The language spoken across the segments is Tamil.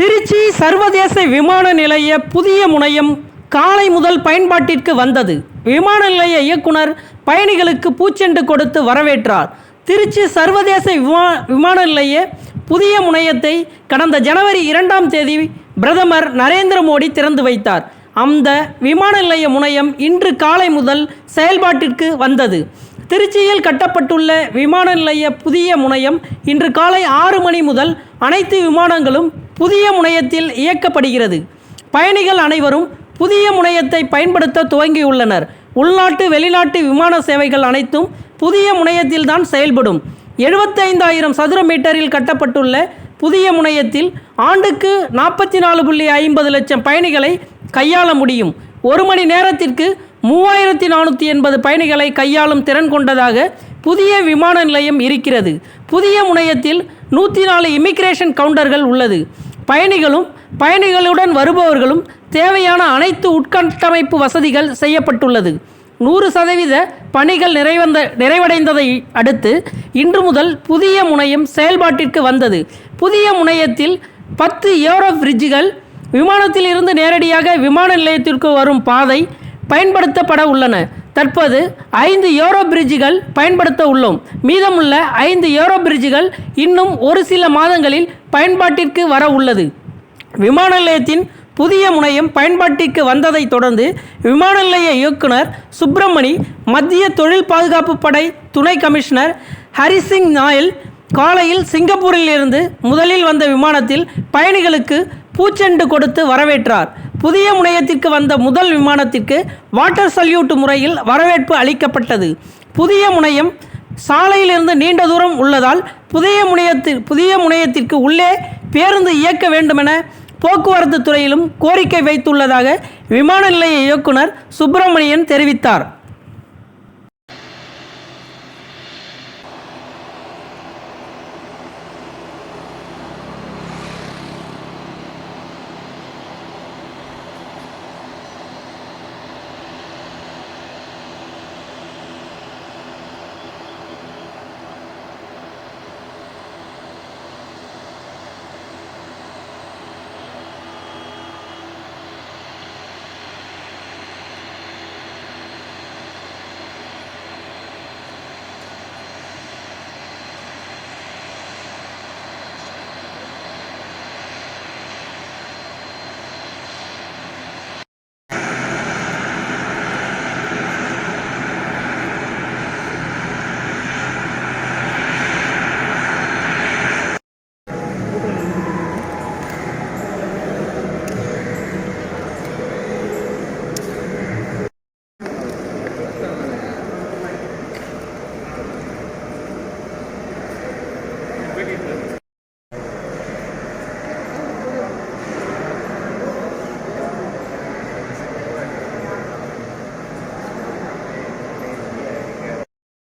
திருச்சி சர்வதேச விமான நிலைய புதிய முனையம் காலை முதல் பயன்பாட்டிற்கு வந்தது. விமான நிலைய இயக்குனர் பயணிகளுக்கு பூச்செண்டு கொடுத்து வரவேற்றார். திருச்சி சர்வதேச விமா விமான நிலைய புதிய முனையத்தை கடந்த ஜனவரி இரண்டாம் தேதி பிரதமர் நரேந்திர மோடி திறந்து வைத்தார். அந்த விமான நிலைய முனையம் இன்று காலை முதல் செயல்பாட்டிற்கு வந்தது. திருச்சியில் கட்டப்பட்டுள்ள விமான நிலைய புதிய முனையம் இன்று காலை ஆறு மணி முதல் அனைத்து விமானங்களும் புதிய முனையத்தில் இயக்கப்படுகிறது. பயணிகள் அனைவரும் புதிய முனையத்தை பயன்படுத்த துவங்கியுள்ளனர். உள்நாட்டு வெளிநாட்டு விமான சேவைகள் அனைத்தும் புதிய முனையத்தில்தான் செயல்படும். எழுபத்தைந்தாயிரம் சதுர மீட்டரில் கட்டப்பட்டுள்ள புதிய முனையத்தில் ஆண்டுக்கு நாற்பத்தி நாலு புள்ளி ஐம்பது லட்சம் பயணிகளை கையாள முடியும். ஒரு மணி நேரத்திற்கு மூவாயிரத்தி நானூற்றி எண்பது பயணிகளை கையாளும் திறன் கொண்டதாக புதிய விமான நிலையம் இருக்கிறது. புதிய முனையத்தில் நூற்றி நாலு இமிக்ரேஷன் கவுண்டர்கள் உள்ளது. பயணிகளும் பயணிகளுடன் வருபவர்களும் தேவையான அனைத்து உட்கட்டமைப்பு வசதிகள் செய்யப்பட்டுள்ளது. நூறு சதவீத பணிகள் நிறைவந்த நிறைவடைந்ததை அடுத்து இன்று முதல் புதிய முனையம் செயல்பாட்டிற்கு வந்தது. புதிய முனையத்தில் பத்து ஏரோ பிரிட்ஜுகள் விமானத்தில் இருந்து நேரடியாக விமான நிலையத்திற்கு வரும் பாதை பயன்படுத்தப்பட உள்ளன. தற்போது ஐந்து ஏரோ பிரிட்ஜுகள் பயன்படுத்த உள்ளோம். மீதமுள்ள ஐந்து ஏரோ பிரிட்ஜுகள் இன்னும் ஒரு சில மாதங்களில் பயன்பாட்டிற்கு வர உள்ளது. விமான நிலையத்தின் புதிய முனையம் பயன்பாட்டிற்கு வந்ததைத் தொடர்ந்து விமான நிலைய இயக்குனர் சுப்பிரமணி மத்திய தொழில் பாதுகாப்பு படை துணை கமிஷனர் ஹரிசிங் நாயல் காலையில் சிங்கப்பூரிலிருந்து முதலில் வந்த விமானத்தில் பயணிகளுக்கு பூச்செண்டு கொடுத்து வரவேற்றார். புதிய முனையத்திற்கு வந்த முதல் விமானத்திற்கு வாட்டர் சல்யூட் முறையில் வரவேற்பு அளிக்கப்பட்டது. புதிய முனையம் சாலையிலிருந்து நீண்ட தூரம் உள்ளதால் புதிய முனையத்தில் புதிய முனையத்திற்கு உள்ளே பேருந்து இயக்க வேண்டுமென போக்குவரத்து துறையிலும் கோரிக்கை வைத்துள்ளதாக விமான நிலைய இயக்குனர் சுப்பிரமணியன் தெரிவித்தார்.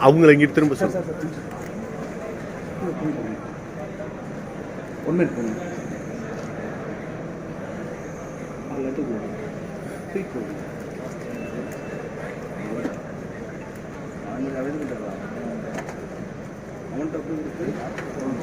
அவங்கள இங்கிட்டு திரும்ப sir one minute one Obrigado.